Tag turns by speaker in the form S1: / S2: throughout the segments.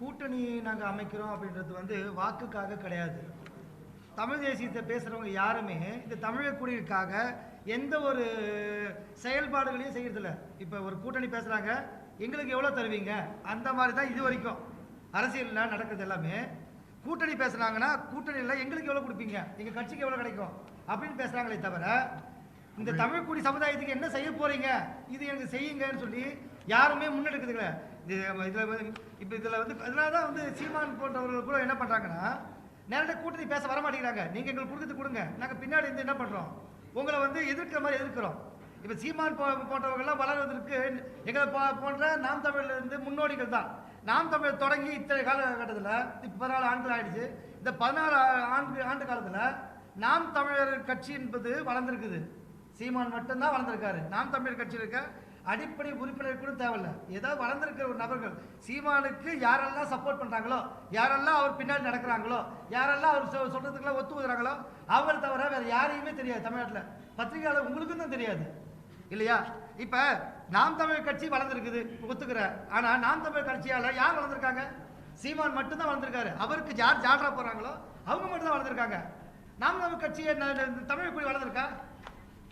S1: கூட்டணி நாங்கள் அமைக்கிறோம் அப்படின்றது வந்து வாக்குக்காக கிடையாது. தமிழ் தேசியத்தை பேசுகிறவங்க யாருமே இந்த தமிழர் குடியிருக்காக எந்த ஒரு செயல்பாடுகளையும் செய்கிறதில்ல இப்போ ஒரு கூட்டணி பேசுகிறாங்க எங்களுக்கு எவ்வளோ தருவீங்க? அந்த மாதிரி தான் இது வரைக்கும். அரசியலில் நடக்கிறது எல்லாமே. கூட்டணி பேசுனாங்கன்னா கூட்டணியில் எங்களுக்கு எவ்வளோ கொடுப்பீங்க? எங்கள் கட்சிக்கு எவ்வளோ கிடைக்கும்? அப்படின்னு பேசுகிறாங்களே தவிர இந்த தமிழ் குடி சமுதாயத்துக்கு என்ன செய்ய போகிறீங்க இது எனக்கு செய்யுங்கன்னு சொல்லி யாருமே முன்னெடுக்குதுங்க இதில் வந்து இப்போ இதில் வந்து அதனால தான் வந்து சீமான் போன்றவர்கள் கூட என்ன பண்ணுறாங்கன்னா நேரடியாக கூட்டணி பேச வர மாட்டேங்கிறாங்க. நீங்கள் எங்களுக்கு கொடுத்துட்டு கொடுங்க. நாங்கள் பின்னாடி இருந்து என்ன பண்ணுறோம் உங்களை வந்து எதிர்க்கிற மாதிரி எதிர்க்கிறோம். இப்போ சீமான் போ போன்றவர்கள்லாம் வளர்வதற்கு எங்களை போ போன்ற நாம் தமிழ்லேருந்து முன்னோடிகள் தான். நாம் தமிழ் தொடங்கி இத்தனை காலகட்டத்தில் இப்போ பதினாலு ஆண்டுகள் ஆயிடுச்சு. இந்த பதினாறு ஆண்டு ஆண்டு காலத்தில் நாம் தமிழர் கட்சி என்பது வளர்ந்துருக்குது. சீமான் மட்டும்தான் வளர்ந்துருக்காரு. நாம் தமிழர் கட்சியில் இருக்க அடிப்படை உறுப்பினர் கூட தேவையில்ல. ஏதோ வளர்ந்துருக்கிற ஒரு நபர்கள் சீமானுக்கு யாரெல்லாம் சப்போர்ட் பண்ணுறாங்களோ யாரெல்லாம் அவர் பின்னாடி நடக்கிறாங்களோ யாரெல்லாம் அவர் சொ சொல்கிறதுக்கெல்லாம் ஒத்து ஊதுறாங்களோ அவர் தவிர வேறு யாரையுமே தெரியாது தமிழ்நாட்டில். பத்திரிகையாளர் உங்களுக்கும் தான் தெரியாது. இல்லையா? இப்போ நாம் தமிழ் கட்சி வளர்ந்துருக்குது ஒத்துக்கிறேன் ஆனால் நாம் தமிழ் கட்சியால் யார் வளர்ந்துருக்காங்க? சீமான் மட்டும்தான் வளர்ந்துருக்காரு. அவருக்கு யார் ஜாட்ரா போகிறாங்களோ அவங்க மட்டும்தான் வளர்ந்துருக்காங்க. நாம் தமிழ் கட்சியை தமிழ் குடி வளர்ந்துருக்கா?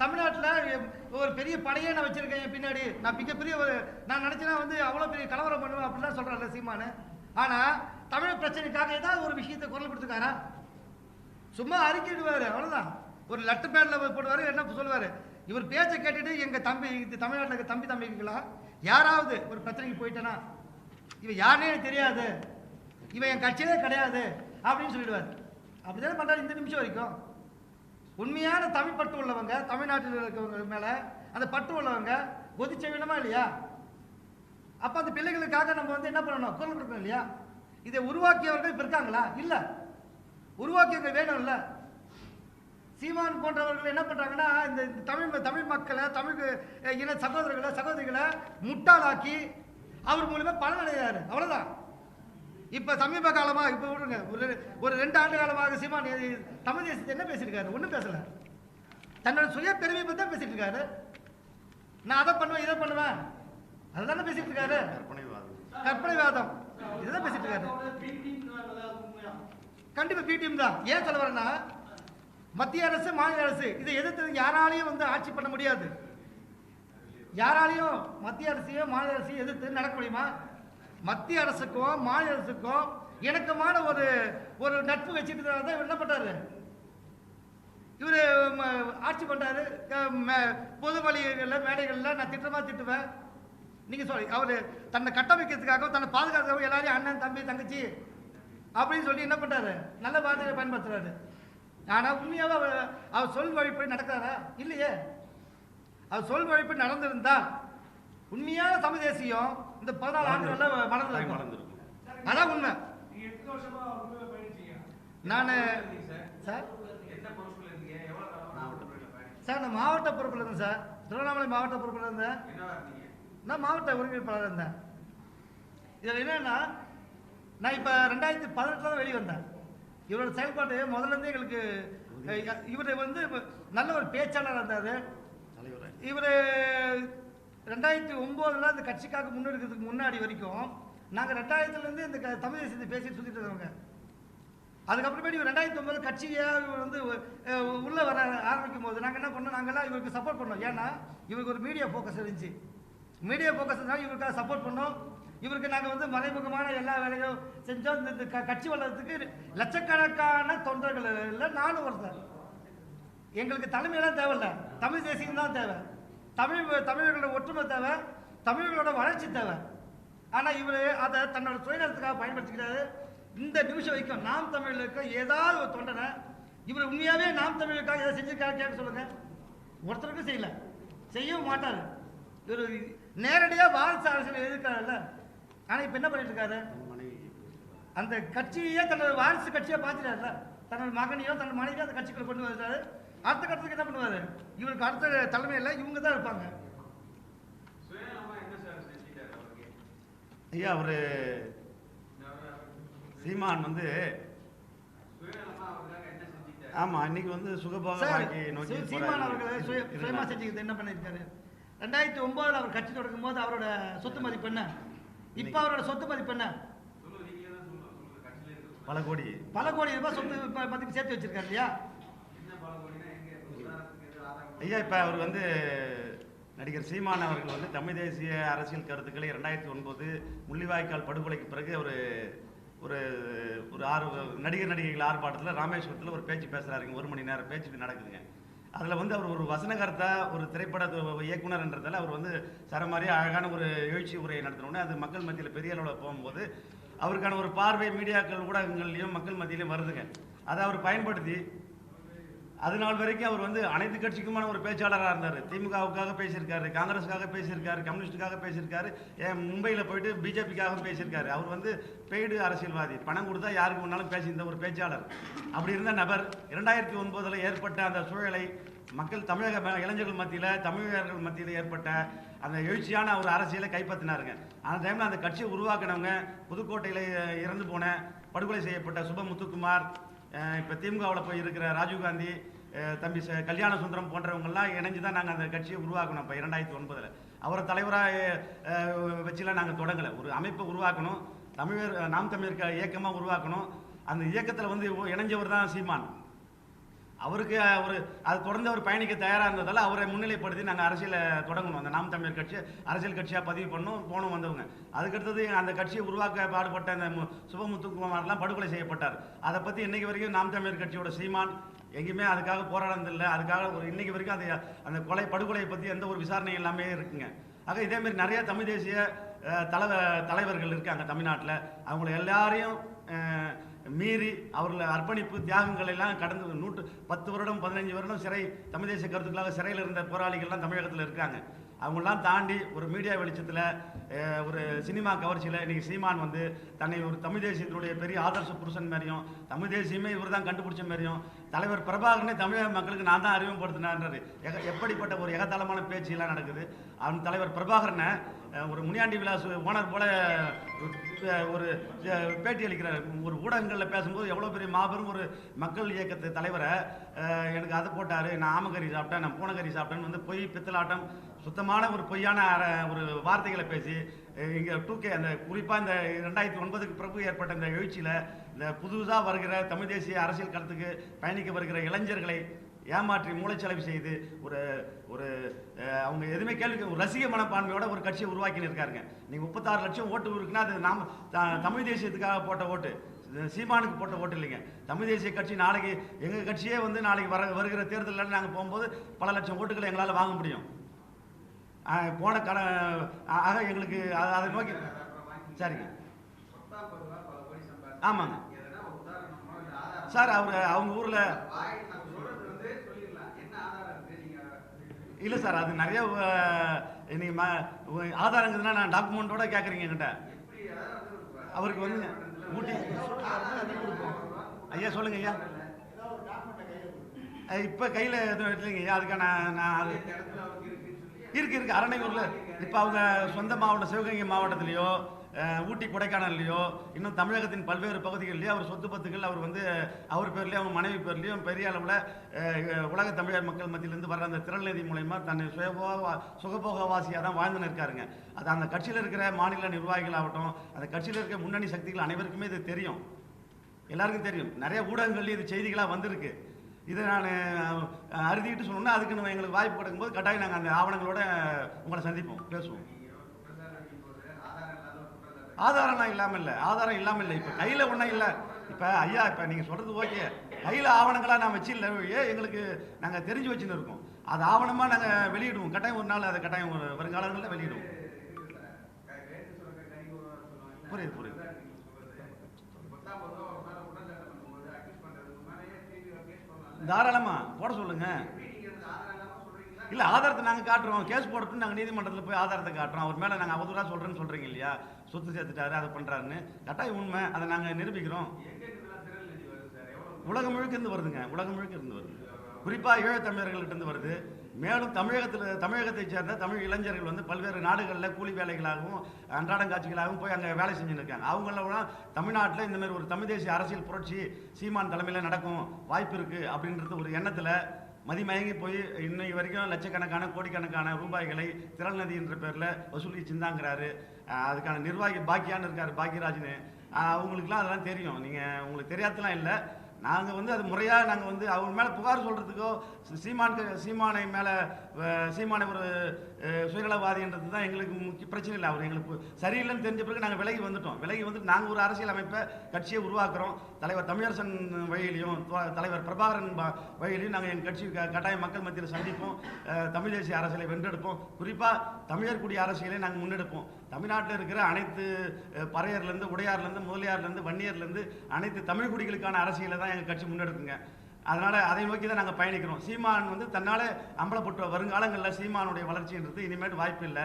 S1: தமிழ்நாட்டில் ஒரு பெரிய படையே நான் வச்சிருக்கேன் என் பின்னாடி. நான் மிகப்பெரிய ஒரு நான் நினச்சேன்னா வந்து அவ்வளோ பெரிய கலவரம் பண்ணுவேன் அப்படிலாம் சொல்கிறான்ல சீமானு. ஆனால் தமிழ் பிரச்சனைக்காக ஏதாவது ஒரு விஷயத்தை குரல் கொடுத்துருக்காரா? சும்மா அறிக்கையிடுவார் அவ்வளோதான் ஒரு லெட்டர் பேடில் போடுவார் என்ன சொல்லுவார்? இவர் பேச்சை கேட்டுட்டு எங்கள் தம்பி இது தமிழ்நாட்டில் இருக்க தம்பி தம்பிங்களா யாராவது ஒரு பிரச்சனைக்கு போயிட்டேனா இவன் யாருனே எனக்கு தெரியாது. இவன் என் கட்சியிலே கிடையாது அப்படின்னு சொல்லிடுவார். அப்படிதானே பண்ணுறாரு இந்த நிமிஷம் வரைக்கும்? உண்மையான தமிழ் பற்று உள்ளவங்க தமிழ்நாட்டில் இருக்கிறவங்க மேலே அந்த பற்று உள்ளவங்க கொதிச்ச வேணுமா இல்லையா? அப்போ அந்த பிள்ளைகளுக்காக நம்ம வந்து என்ன பண்ணணும்? குரல் கொடுக்கணும் இல்லையா? இதை உருவாக்கியவர்கள் இப்போ இருக்காங்களா? இல்லை. உருவாக்கியவங்க வேணும் இல்லை சீமான் போன்றவர்கள் என்ன பண்றாங்கன்னா இந்த தமிழ் தமிழ் மக்களை தமிழ் இன சகோதரர்களை சகோதரிகளை முட்டாளாக்கி அவர் மூலமா பலன் அடைகிறாரு அவ்வளவுதான். இப்போ சமீப காலமாக இப்போ விடுங்க. ஒரு ஒரு ரெண்டு ஆண்டு காலமாக சீமான் தமிழ் தேசத்தை என்ன பேசியிருக்காரு? ஒன்றும் பேசல. தன்னோட சுய பெருமை பற்றி தான் பேசிட்டு இருக்காரு நான் அதை பண்ணுவேன் இதை பண்ணுவேன். அதுதானே பேசிட்டு இருக்காரு கற்பனைவாதம். இதுதான் பேசிட்டு இருக்காரு கண்டிப்பா பிடிஎம் தான். ஏன் சொல்ல வரேன்னா மத்திய அரசு மாநில அரசு இதை எதிர்த்து யாராலையும் வந்து ஆட்சி பண்ண முடியாது. யாராலையும் மத்திய அரசையோ மாநில அரசையோ எதிர்த்து நடக்க முடியுமா? மத்திய அரசுக்கும் மாநில அரசுக்கும் இணக்கமான ஒரு ஒரு நட்பு வச்சுட்டு தான் இவர் என்ன பண்ணுறாரு இவர் ஆட்சி பண்றாரு. பொது வழிகளில் மேடைகளில் நான் திட்டமாக திட்டுவேன். நீங்கள் சொல்லி அவர் தன்னை கட்டமைக்கிறதுக்காகவும் தன்னை பாதுகாக்கிறதுக்காகவும் எல்லாரையும் அண்ணன் தம்பி தங்கச்சி அப்படின்னு சொல்லி என்ன பண்ணுறாரு நல்ல வார்த்தையை பயன்படுத்துறாரு. ஆனால் உண்மையாக அவர் அவர் சொல் வழிப்படி நடக்கிறாரா? இல்லையே. அவர் சொல் வழிப்படி நடந்திருந்தால் உண்மையான தமிழ் தேசியம் இந்த பதினாலு ஆண்டுகள்ல வளர்ந்து அதான் உண்மை. நான்
S2: சார்?
S1: சார்? நான் மாவட்ட பொறுப்பில் இருந்தேன் சார். திருவண்ணாமலை மாவட்ட பொறுப்பில் இருந்தேன். நான் மாவட்ட ஒருங்கிணைப்பாளர் இருந்தேன். இதில் என்னன்னா நான் இப்போ ரெண்டாயிரத்தி பதினெட்டில் தான் வெளியே வந்தேன். இவரோட செயல்பாடு முதல்ல இருந்தே எங்களுக்கு இவர் வந்து நல்ல ஒரு பேச்சாளராக இருந்தார். இவர் ரெண்டாயிரத்தி ஒம்போதில் இந்த கட்சிக்காக முன்னெடுக்கிறதுக்கு முன்னாடி வரைக்கும் நாங்கள் ரெண்டாயிரத்துலேருந்து இந்த க- தமிழ் தேசியத்தை பேசிட்டு சொல்லிட்டு இருந்தவங்க. அதுக்கப்புறமேட்டு இவர் ரெண்டாயிரத்தி ஒன்பது கட்சியாக இவர் வந்து உள்ளே வர ஆரம்பிக்கும் போது நாங்கள் என்ன பண்ணோம்? நாங்கள்லாம் இவருக்கு சப்போர்ட் பண்ணோம். ஏன்னா இவருக்கு ஒரு மீடியா ஃபோக்கஸ் இருந்துச்சு. மீடியா ஃபோக்கஸ் இருந்தாலும் இவருக்காக சப்போர்ட் பண்ணோம். இவருக்கு நாங்கள் வந்து மறைமுகமான எல்லா வேலையும் செஞ்சோம். இந்த- க- கட்சி வளர்றதுக்கு லட்சக்கணக்கான தொண்டர்கள் இல்லை நானும் ஒருத்தர் எங்களுக்கு தலைமையெல்லாம் தேவையில்ல. தமிழ் தேசியம் தான் தேவை. தமிழ் தமிழர்களோட ஒற்றுமை தேவை தமிழர்களோட வளர்ச்சி தேவை. ஆனால் இவர் அதை தன்னோட சுயநலத்துக்காக பயன்படுத்திக்கிறாரு. இந்த நிமிஷம் வரைக்கும் நாம் தமிழில் இருக்க ஏதாவது ஒரு தொண்டனை இவர் உண்மையாகவே நாம் தமிழுக்காக ஏதாவது செஞ்சிருக்காரு கேட்க சொல்லுங்க. ஒருத்தருக்கும் செய்யலை. செய்யவும் மாட்டார். இவர் நேரடியாக வாரிசு அரசியல் எதிர்க்கிறாருல்ல ஆனால் இப்போ என்ன பண்ணிட்டு இருக்காரு? அந்த கட்சியே தன்னோட வாரிசு கட்சியை பார்த்துட்டாருல தன்னோட மகனையோ தன்னோட மனைவியோ அந்த கட்சிக்குள்ள கொண்டு வந்துட்டாரு. அடுத்த கட்டத்துக்கு என்ன பண்ணுவாரு? இவருக்கு அடுத்த தலைமையில் இவங்க தான் இருப்பாங்க.
S2: சுயநலமா என்ன சார் செஞ்சுட்டாரு அவருக்கு
S3: ஐயா அவர் சீமான் வந்து
S2: சுயநலமா அவருக்காக என்ன செஞ்சுட்டாரு
S3: ஆமா இன்னைக்கு வந்து சுகபோக நோக்கி
S1: சீமான். அவர்களை சுய சுயமா. செஞ்சுக்கிறது என்ன பண்ணியிருக்காரு? ரெண்டாயிரத்தி ஒன்பதுல அவர் கட்சி தொடங்கும் போது அவரோட சொத்து மதிப்பு என்ன? இப்போ அவரோட சொத்து மதிப்பு என்ன?
S2: சொல்லுங்க நீங்க
S3: பல கோடி.
S1: பல கோடி ரூபாய் சொத்து ப- பத்தி சேர்த்து வச்சிருக்காரு இல்லையா
S2: என்ன பல கோடினா எங்க இப்ப உதாரணத்துக்கு எது ஆதாரம்
S3: ஐயா இப்போ அவர் வந்து நடிகர் சீமான் அவர்கள் வந்து தமிழ் தேசிய அரசியல் கருத்துக்களை ரெண்டாயிரத்தி ஒன்பது முள்ளிவாய்க்கால் படுகொலைக்கு பிறகு ஒரு ஒரு ஒரு ஆறு நடிகர் நடிகைகள் ஆர்ப்பாட்டத்தில் ராமேஸ்வரத்தில் ஒரு பேச்சு பேசுகிறாருங்க ஒரு மணி நேரம் பேச்சு நடக்குதுங்க. அதில் வந்து அவர் ஒரு வசனகர்த்தா ஒரு திரைப்பட து- இயக்குனர்ன்றதால அவர் வந்து சரமாரி அழகான ஒரு எழுச்சி உரையை நடத்தினோடனே அது மக்கள் மத்தியில் பெரிய அளவில் போகும்போது அவருக்கான ஒரு பார்வை மீடியாக்கள் ஊடகங்கள்லையும் மக்கள் மத்தியிலையும் வருதுங்க. அதை அவர் பயன்படுத்தி அது நாள் வரைக்கும் அவர் வந்து அனைத்து கட்சிக்குமான ஒரு பேச்சாளராக இருந்தார். திமுகவுக்காக பேசியிருக்காரு காங்கிரஸுக்காக பேசியிருக்காரு கம்யூனிஸ்டுக்காக பேசியிருக்காரு ஏன் மும்பையில் போயிட்டு பிஜேபிக்காக பேசியிருக்காரு. அவர் வந்து பெய்டு அரசியல்வாதி. பணம் கொடுத்தா யாருக்கு முன்னாலும் பேசியிருந்த ஒரு பேச்சாளர். அப்படி இருந்த நபர் இரண்டாயிரத்தி ஒன்பதில் ஏற்பட்ட அந்த சூழலை மக்கள் தமிழக இளைஞர்கள் மத்தியில் தமிழர்கள் மத்தியில் ஏற்பட்ட அந்த எழுச்சியான ஒரு அரசியலை கைப்பற்றினாருங்க. அந்த டைமில் அந்த கட்சியை உருவாக்கினவங்க புதுக்கோட்டையில் இறந்து போன படுகொலை செய்யப்பட்ட சுப முத்துக்குமார் இப்போ திமுகவில் போய் இருக்கிற ராஜீவ்காந்தி தம்பி ச- கல்யாண சுந்தரம் போன்றவங்கெல்லாம் இணைஞ்சு தான் நாங்கள் அந்த கட்சியை உருவாக்கணும் இப்போ இரண்டாயிரத்தி ஒன்பதில். அவரை தலைவராக வச்சுலாம் நாங்கள் தொடங்கலை. ஒரு அமைப்பை உருவாக்கணும் தமிழர் நாம் தமிழர் இயக்கமாக உருவாக்கணும். அந்த இயக்கத்தில் வந்து இணைஞ்சவர் தான் சீமான். அவருக்கு அவர் அது தொடர்ந்து அவர் பயணிக்க தயாராக இருந்ததால் அவரை முன்னிலைப்படுத்தி நாங்கள் அரசியலை தொடங்கணும். அந்த நாம் தமிழர் கட்சி அரசியல் கட்சியாக பதிவு பண்ணோம் போனோம் வந்தவங்க. அதுக்கடுத்தது அந்த கட்சியை உருவாக்க பாடுபட்ட அந்த சுபமுத்துக்குமார்லாம் படுகொலை செய்யப்பட்டார். அதை பற்றி இன்றைக்கு வரைக்கும் நாம் தமிழர் கட்சியோட சீமான் எங்கேயுமே அதுக்காக போராடினதில்லை. அதுக்காக ஒரு இன்றைக்கு வரைக்கும் அது அந்த கொலை படுகொலையை பற்றி எந்த ஒரு விசாரணை எல்லாமே இருக்குங்க. ஆக இதேமாரி நிறைய தமிழ் தேசிய தலைவ தலைவர்கள் இருக்காங்க தமிழ்நாட்டில். அவங்கள எல்லாரையும் மீறி அவர்கள் அர்ப்பணிப்பு தியாகங்கள் எல்லாம் கடந்து நூற்று பத்து வருடம் பதினஞ்சு வருடம் சிறை தமிழ் தேசிய கருத்துக்களாக சிறையில் இருந்த போராளிகள்லாம் தமிழகத்தில் இருக்காங்க. அவங்களாம் தாண்டி ஒரு மீடியா வெளிச்சத்தில் ஒரு சினிமா கவர்ச்சியில் இன்றைக்கி சீமான் வந்து தன்னை ஒரு தமிழ் தேசியத்தினுடைய பெரிய ஆதர்ச புருஷன் மாதிரியும் தமிழ் தேசியமே இவர் தான் கண்டுபிடிச்ச மாதிரியும் தலைவர் பிரபாகரனே தமிழக மக்களுக்கு நான் தான் அறிமுகப்படுத்தினார்ன்றது எக எப்படிப்பட்ட ஒரு எகத்தளமான பேச்சுலாம் நடக்குது. அவன் தலைவர் பிரபாகரனை ஒரு முனியாண்டி விலாஸ் ஓனர் போல ஒரு பேட்டி அளிக்கிறார் ஒரு ஊடகங்களில் பேசும்போது எவ்வளோ பெரிய மாபெரும் ஒரு மக்கள் இயக்கத்து தலைவரை எனக்கு அதை போட்டார் நான் ஆமக்கறி சாப்பிட்டேன் நான் பூனைக்கறி சாப்பிட்டேன்னு வந்து பொய் பித்தலாட்டம் சுத்தமான ஒரு பொய்யான ஒரு வார்த்தைகளை பேசி இங்கே டூ கே அந்த குறிப்பாக இந்த ரெண்டாயிரத்தி ஒன்பதுக்கு பிறகு ஏற்பட்ட இந்த எழுச்சியில் இந்த புதுசாக வருகிற தமிழ் தேசிய அரசியல் கருத்துக்கு பயணிக்க வருகிற இளைஞர்களை ஏமாற்றி மூளைச்சலவு செய்து ஒரு ஒரு அவங்க எதுவுமே கேள்வி ஒரு ரசிக மனப்பான்மையோட ஒரு கட்சியை உருவாக்கின்னு இருக்காருங்க. நீங்கள் முப்பத்தாறு லட்சம் ஓட்டு இருக்குன்னா அது நாம் த- தமிழ் தேசியத்துக்காக போட்ட ஓட்டு சீமானுக்கு போட்ட ஓட்டு இல்லைங்க. தமிழ் தேசிய கட்சி நாளைக்கு எங்கள் கட்சியே வந்து நாளைக்கு வர வருகிற தேர்தலில் நாங்கள் போகும்போது பல லட்சம் ஓட்டுகளை எங்களால் வாங்க முடியும். போன கட ஆக எங்களுக்கு அதை அதை நோக்கி சரிங்க ஆமாங்க. சார் அவர் அவங்க ஊரில் இல்லை சார் அது நிறைய இன்னைக்கு ம ஆதாரங்கிறதுனா நான் டாக்குமெண்ட்டோட கேட்குறீங்க என்கிட்ட. அவருக்கு வந்து ஊட்டி ஐயா சொல்லுங்க ஐயா. இப்போ கையில் எதுவும் இல்லைங்க ஐயா அதுக்கான நான் அது இருக்கு இருக்கு. அரணையூர்ல. இப்போ அவங்க சொந்த மாவட்டம் சிவகங்கை மாவட்டத்திலேயோ ஊட்டி கொடைக்கானல்லையோ இன்னும் தமிழகத்தின் பல்வேறு பகுதிகளிலேயோ அவர் சொத்து பத்துக்கள் அவர் வந்து அவர் பேர்லேயும் அவங்க மனைவி பேர்லேயும் பெரிய அளவில் உலக தமிழர் மக்கள் மத்தியிலேருந்து வர்ற அந்த திரள்நிதி மூலயமா தன்னை சுயபோக சுகபோகவாசியாக தான் வாழ்ந்துன்னு இருக்காருங்க அது அந்த கட்சியில் இருக்கிற மாநில நிர்வாகிகள் ஆகட்டும் அந்த கட்சியில் இருக்கிற முன்னணி சக்திகள் அனைவருக்குமே இது தெரியும். எல்லாருக்கும் தெரியும். நிறைய ஊடகங்கள்லேயும் இது செய்திகளாக வந்திருக்கு. இதை நான் அறுதிட்டு சொன்னோம்னா அதுக்கு நம்ம எங்களுக்கு வாய்ப்பு கிடைக்கும்போது கட்டாயம் நாங்கள் அந்த ஆவணங்களோட உங்களை சந்திப்போம் பேசுவோம். ஆதாரம்லாம் இல்லாமல் இல்லை ஆதாரம் இல்லாமல் இல்லை. இப்போ கையில் ஒன்றும் இல்லை. இப்போ ஐயா இப்போ நீங்கள் சொல்கிறது ஓகே. கையில் ஆவணங்களாக நான் வச்சு இல்லை எங்களுக்கு நாங்கள் தெரிஞ்சு வச்சுன்னு இருக்கோம். அது ஆவணமாக நாங்கள் வெளியிடுவோம். கட்டாயம் ஒரு நாள் அதை கட்டாயம் ஒரு வருங்காலங்களில் வெளியிடுவோம். புரியுது புரியுது. தாராளமாக போட சொல்லுங்கள் இல்லை ஆதாரத்தை நாங்கள் காட்டுறோம். கேஸ் போடுறதுக்கு நாங்கள் நீதிமன்றத்தில் போய் ஆதாரத்தை காட்டுறோம். அவர் மேலே நாங்கள் அவதூறாக சொல்கிறேன்னு சொல்கிறீங்க இல்லையா? சொத்து சேர்த்துட்டாரு அதை பண்ணுறாருன்னு கட்டாயம் உண்மை. அதை நாங்கள் நிரூபிக்கிறோம். உலகம் முழுக்க இருந்து வருதுங்க. உலகம் முழுக்க இருந்து வருது. குறிப்பாக ஈழத்தமிழர்கள்ட்ட இருந்து வருது. மேலும் தமிழகத்தில் தமிழகத்தைச் சேர்ந்த தமிழ் இளைஞர்கள் வந்து பல்வேறு நாடுகளில் கூலி வேலைகளாகவும் அன்றாடம் காட்சிகளாகவும் போய் அங்கே வேலை செஞ்சுன்னு இருக்காங்க அவங்களெல்லாம் தமிழ்நாட்டில் இந்தமாரி ஒரு தமிழ் தேசிய அரசியல் புரட்சி சீமான் தலைமையில் நடக்கும் வாய்ப்பு இருக்குது அப்படின்றது ஒரு எண்ணத்தில் மதிமயங்கி போய் இன்னைக்கு வரைக்கும் லட்சக்கணக்கான கோடிக்கணக்கான ரூபாய்களை திரள் நதி என்ற பேரில் வசூலி சிந்தாங்கிறாரு. அதுக்கான நிர்வாகி பாக்கியான்னு இருக்கார் பாக்கியராஜ்னு அவங்களுக்குலாம் அதெல்லாம் தெரியும். நீங்கள் உங்களுக்கு தெரியாதலாம் இல்லை. நாங்கள் வந்து அது முறையாக நாங்கள் வந்து அவங்க மேலே புகார் சொல்கிறதுக்கோ சீமான் சீமானை மேலே சீமானை ஒரு சுயநலவாதின்றது தான் எங்களுக்கு முக்கிய பிரச்சனை இல்லை. அவர் எங்களுக்கு சரியில்லைன்னு தெரிஞ்ச பிறகு நாங்கள் விலகி வந்துட்டோம். விலகி வந்துட்டு நாங்கள் ஒரு அரசியல் அமைப்பை கட்சியை உருவாக்குறோம். தலைவர் தமிழரசன் வழியிலையும் தலைவர் பிரபாகரன் வழியிலையும் நாங்கள் எங்கள் கட்சி க- கட்டாய மக்கள் மத்தியில் சந்திப்போம். தமிழ் தேசிய அரசியலை வென்றெடுப்போம். குறிப்பாக தமிழர் குடி அரசியலை நாங்கள் முன்னெடுப்போம். தமிழ்நாட்டில் இருக்கிற அனைத்து பறையர்லேருந்து உடையார்லேருந்து முதலியார்லேருந்து வன்னியர்லேருந்து அனைத்து தமிழ் குடிகளுக்கான அரசியலை தான் எங்கள் கட்சி முன்னெடுக்குங்க. அதனால் அதை நோக்கி தான் நாங்கள் பயணிக்கிறோம். சீமான் வந்து தன்னால் அம்பலப்பட்ட வருங்காலங்களில் சீமானுடைய வளர்ச்சின்றது இனிமேட்டு வாய்ப்பு இல்லை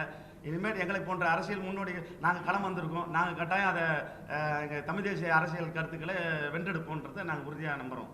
S3: இனிமேல் எங்களை போன்ற அரசியல் முன்னோடி நாங்கள் களம் வந்திருக்கோம். நாங்கள் கட்டாயம் அதை எங்கள் தமிழ் தேசிய அரசியல் கருத்துக்களை வென்றெடுப்போன்றதை நாங்கள் உறுதியாக நம்புகிறோம்